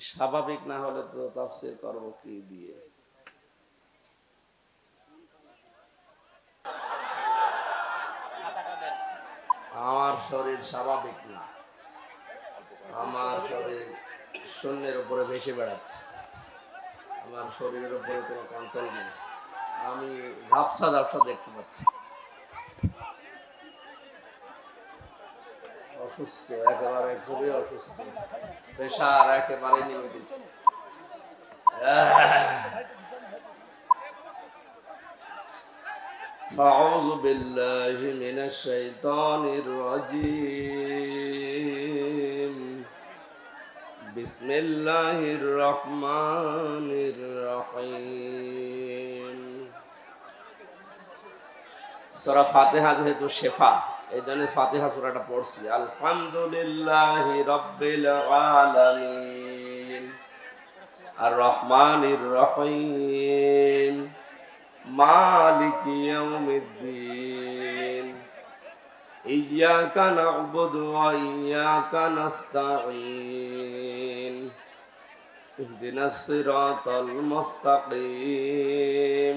স্বাভাবিক না হলে তো তাফসির করব কি দিয়ে? আমার শরীর স্বাভাবিক না। আমার শরীর শূন্যের উপরে ভেসে বেড়াচ্ছে। আমার শরীরের উপরে কোনো কন্ট্রোল নেই। আমি ঝাপসা ঝাপসা দেখতে পাচ্ছি। অসুস্থ একেবারে খুবই অসুস্থ প্রেশার একেবারে নেমে গেছে أعوذ بالله من الشيطان الرجيم بسم الله الرحمن الرحيم সূরা ফাতিহা যেহেতু শেফা এই জন্য ফাতিহা সূরাটা পড়ছি, আলহামদুলিল্লাহি রাব্বিল আলামিন আর রহমানির রহিম, মালিক ইয়াউমিদ্দিন, ইয়্যাকা না'বুদু ওয়া ইয়্যাকা নাস্তাঈন, ইহদিনাস সিরাতাল মুস্তাকিম।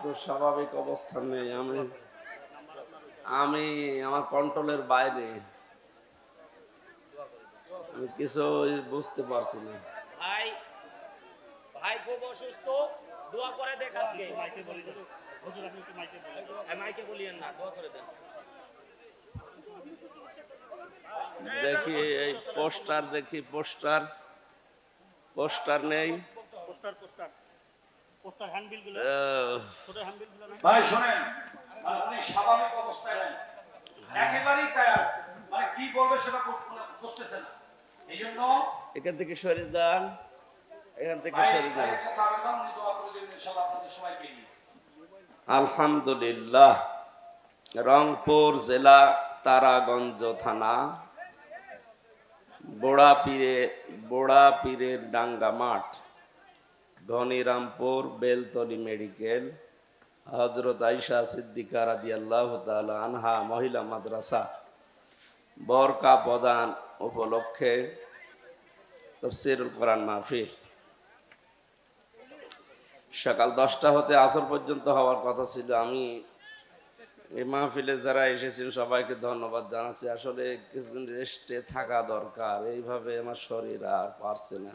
তো স্বাভাবিক অবস্থান নেই আমি আমি আমার কন্ট্রোলের বাইরে। আমি কিছু বুঝতে পারছি না। ভাই ভাই খুব অসুস্থ দোয়া করে দেখ আজকে। মাইকে বলি হুজুর আপনি একটু মাইকে বলি মাইকে বলিয়েন না দোয়া করে দেন। দেখি এই পোস্টার দেখি পোস্টার। পোস্টার নেই। Poster poster. পোস্টার হ্যান্ডবিল ছোট হ্যান্ডবিল ভাই শোনেন। মানে স্বাভাবিক অবস্থায় নেই একেবারেই টায়ার কি বলবে সেটা বুঝতেছে না। এই জন্য এখান থেকে সরে যান। এখান থেকে সরে যান। আলহামদুলিল্লাহ। রংপুর জেলা তারাগঞ্জ থানা। বোড়া পীরে বোড়া পীরের ডাঙ্গা মাঠ। ধনিরামপুর বেলতলি মেডিকেল হজরত আইসা সিদ্দিকা রাদি আল্লাহ আনহা মহিলা মাদ্রাসা। বরকা প্রদান উপলক্ষে তফসিরুল কোরআন মাহফিল। সকাল দশটা হতে আসর পর্যন্ত হওয়ার কথা ছিল। আমি এই মাহফিলে যারা এসেছেন সবাইকে ধন্যবাদ জানাচ্ছি। আসলে কিছুদিন রেস্টে থাকা দরকার। এইভাবে আমার শরীর আর পারছে না।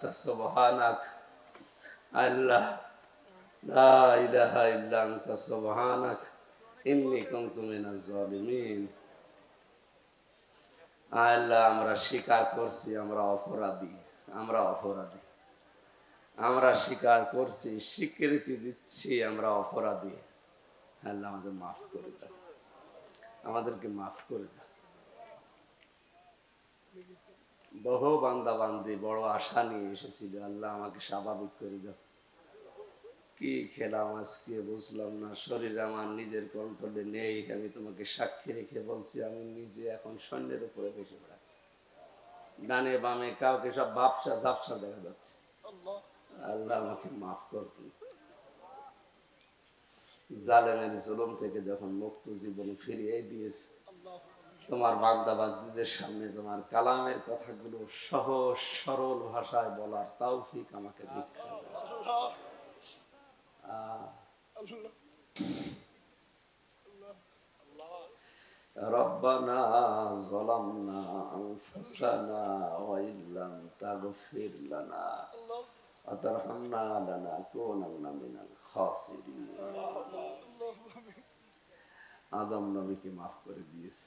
সুবহানাক। আল্লাহ। লা ইলাহা ইল্লা আনতা সুবহানাক কুনতু মিনাজ জালিমিন আল্লাহ, আমরা স্বীকার করছি, আমরা অপরাধী আমরা অপরাধী। আমরা স্বীকার করছি, স্বীকৃতি দিচ্ছি, আমরা অপরাধী। আল্লাহ, আমাদের মাফ করে দাও। আমাদেরকে মাফ করে দাও। বহু বান্দা বান্দি বড় আশা নিয়ে এসেছিল। আল্লাহ আমাকে স্বাভাবিক করে দাও। কি খেলাম আজকে বুঝলাম না। শরীর আমার নিজের কন্ট্রোলে নেই। আমি তোমাকে সাক্ষী রেখে বলছি, আমি নিজে এখন সৈন্যের উপরে বসে বেড়াচ্ছি ডানে বামে কাউকে সব ভাবসা ঝাপসা দেখা যাচ্ছে। আল্লাহ আমাকে মাফ করবেন জালেমের জুলুম থেকে যখন মুক্ত জীবন ফিরিয়ে দিয়েছে তোমার বাগদা বাগদিদের সামনে তোমার কালামের কথাগুলো সহজ সরল ভাষায় বলার তৌফিক আমাকে ভিক্ষা দাও। আহ। ربنا ظلمنا أنفسنا وإن لم تغفر لنا وترحمنا لنكونن من الخاسرين আদম নবীকে মাফ করে দিয়েছে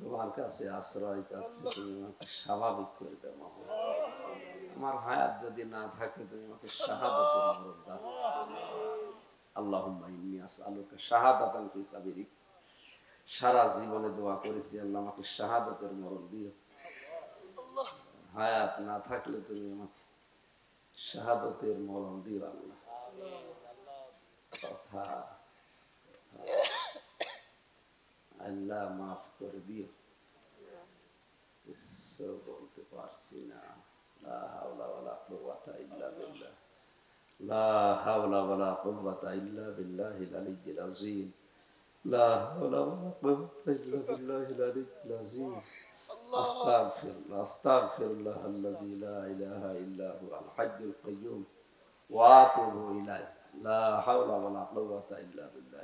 তোমার কাছে আশ্রয় চাচ্ছি তুমি আমাকে স্বাভাবিক করে দাও। আমার হায়াত যদি না থাকে তুমি আমাকে শাহাদাতের মরণ দাও আল্লাহুম্মা ইন্নী আসআলুকা শাহাদাতান ফি সারা জীবনে দোয়া করেছি আল্লাহ আমাকে শাহাদাতের মরণ দিও হায়াত না থাকলে তুমি আমাকে শাহাদতের মরণ দিও আল্লাহ কথা আল্লাহ মাফ করে দিও কিছু বলতে পারছি না লা হাওলা ওয়ালা কুওয়াতা ইল্লা বিল্লাহ লা হাওলা ওয়ালা কুওয়াতা ইল্লা বিল্লাহিল আলিয়্যিল আযীম লা হাওলা ওয়ালা কুওয়াতা ইল্লা বিল্লাহিল আলিয়্যিল আযীম أستغفر الله أستغفر الله الذي لا إله إلا هو الحي القيوم وأتوب إليه لا حول ولا قوة إلا بالله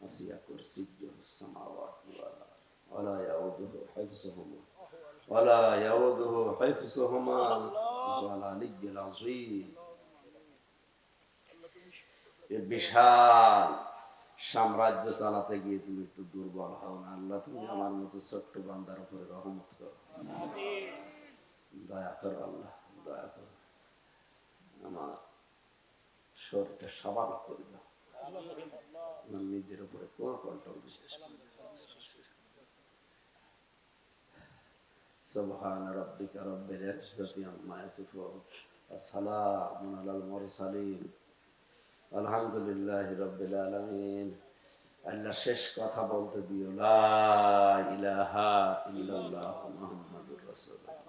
وسع كرسيه السماوات والأرض ولا يؤوده حفظهما ولا يؤوده حفظهما وهو العلي العظيم এ বিশাল সাম্রাজ্য চালাতে গিয়ে তুমি একটু দুর্বল হও না আল্লাহ তুমি আমার মতো ছোট্ট বান্দার উপরে রহমত করো দয়া করো আল্লাহ দয়া করো আমার শরীরটা স্বাভাবিক করে দাও আমার নিজের উপরে কোন কন্ট্রোল سبحان ربك رب العزة عما يصفون والسلام على المرسلين الحمد لله رب العالمين আল্লাহ শেষ কথা বলতে দিও লা ইলাহা ইল্লাল্লাহ মুহাম্মাদুর রাসূলুল্লাহ